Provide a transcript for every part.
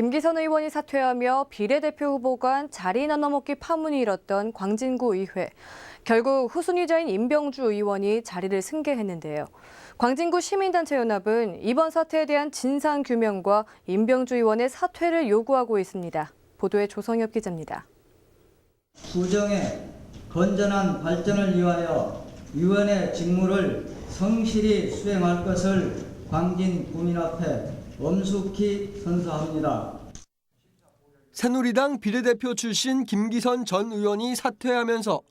김기선 의원이 사퇴하며 비례대표 후보 간 자리 나눠먹기 파문이 일었던 광진구 의회. 결국 후순위자인 임병주 의원이 자리를 승계했는데요. 광진구 시민단체연합은 이번 사태에 대한 진상 규명과 임병주 의원의 사퇴를 요구하고 있습니다. 보도에 조성엽 기자입니다. 구정의 건전한 발전을 위하여 위원회 직무를 성실히 수행할 것을 광진 구민 앞에 엄숙히 선서합니다. 새누리당 비례대표 출신 김기선 전 의원이 사퇴하면서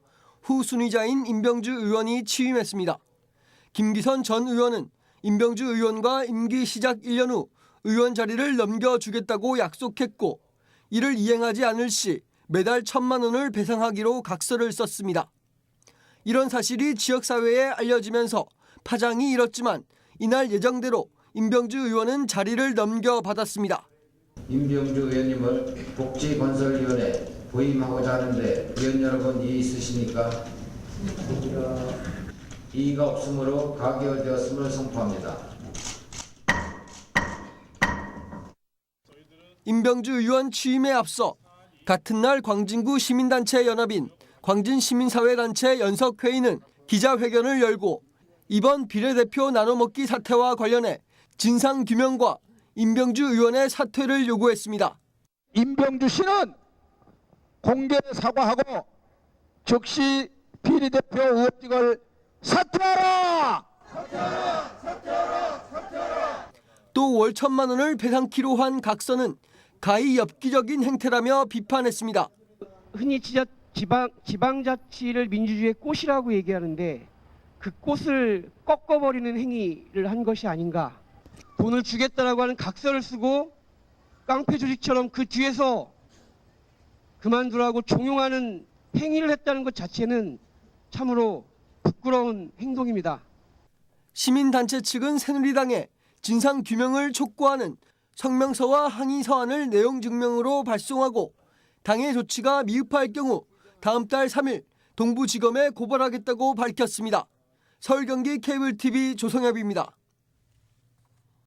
후 순위자인 임병주 의원이 취임했습니다. 김기선 전 의원은 임병주 의원과 임기 시작 1년 후 의원 자리를 넘겨주겠다고 약속했고 이를 이행하지 않을 시 매달 천만 원을 배상하기로 각서를 썼습니다. 이런 사실이 지역사회에 알려지면서 파장이 일었지만 이날 예정대로 임병주 의원은 자리를 넘겨받았습니다. 임병주 의원님을 복지건설위원회 부임하고자 하는데 위원 여러분 이의 있으십니까? 이의가 없으므로 가결되었음을 선포합니다. 임병주 의원 취임에 앞서 같은 날 광진구 시민단체 연합인 광진시민사회단체 연석회의는 기자회견을 열고 이번 비례대표 나눠먹기 사태와 관련해 진상규명과 임병주 의원의 사퇴를 요구했습니다. 임병주 씨는 공개 사과하고 즉시 비례대표 의원직을 사퇴하라! 또월 천만 원을 배상키로 한 각서는 가히 엽기적인 행태라며 비판했습니다. 흔히 지자, 지방, 지방자치를 민주주의의 꽃이라고 얘기하는데 그 꽃을 꺾어버리는 행위를 한 것이 아닌가. 돈을 주겠다라고 하는 각서를 쓰고 깡패 조직처럼 그 뒤에서 그만두라고 종용하는 행위를 했다는 것 자체는 참으로 부끄러운 행동입니다. 시민단체 측은 새누리당에 진상 규명을 촉구하는 성명서와 항의 서한을 내용 증명으로 발송하고 당의 조치가 미흡할 경우 다음 달 3일 동부지검에 고발하겠다고 밝혔습니다. 서울 경기 케이블 TV 조성엽입니다.